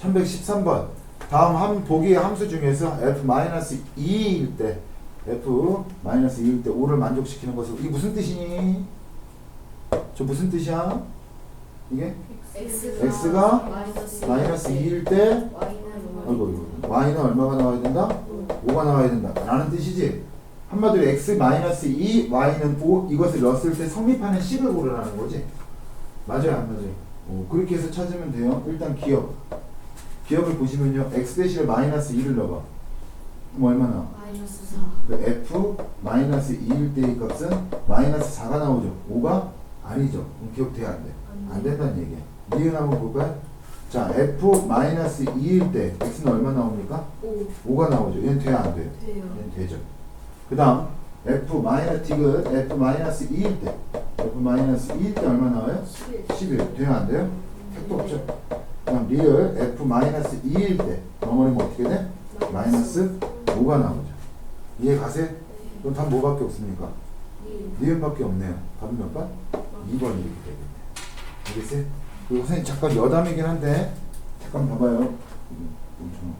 1113번. 다음 한 보기 함수 중에서 f-2일 때 f-2일 때 5를 만족시키는 것을 이게 무슨 뜻이니? 저 무슨 뜻이야? 이게 x가, x가 마이너스, 마이너스 2일 때 y는 아이고 이거 y는 얼마가 나와야 된다? 5가 나와야 된다 라는 뜻이지 한마디로 x 마이너스 2 y는 5 이것을 넣었을 때 성립하는 식을 고르라는 거지 맞아요 안 맞아요? 오, 그렇게 해서 찾으면 돼요 일단 기억 기억을 보시면요 x 대신에 마이너스 2를 넣어봐 그럼 얼마나? 마이너스 4 그 f 마이너스 2일 때의 값은 마이너스 4가 나오죠 5가 아니죠 그럼 기억 돼야 안 돼? 안 된다는 얘기야 니은 한번 볼까요? 자 f 마이너스 2일 때 x는 얼마 나옵니까? 5 5가 나오죠. 얘는 돼야 안 돼요? 돼요 얘는 되죠. 그 다음 f 마이너스 디귿 f 마이너스 2일 때 f 마이너스 2일 때 얼마 나와요? 11 11 돼야 안 돼요? 택도 없죠. 그 다음 리얼 f 마이너스 2일 때 넘어가면 어떻게 돼? 마이너스 5가 나오죠. 이해 가세요? 그럼 답 뭐밖에 없습니까? 1 니은밖에 없네요. 답은 몇 번? 2번 이렇게 되겠네. 알겠어요? 그리고 선생님 잠깐 여담이긴 한데 잠깐 봐봐요. 엄청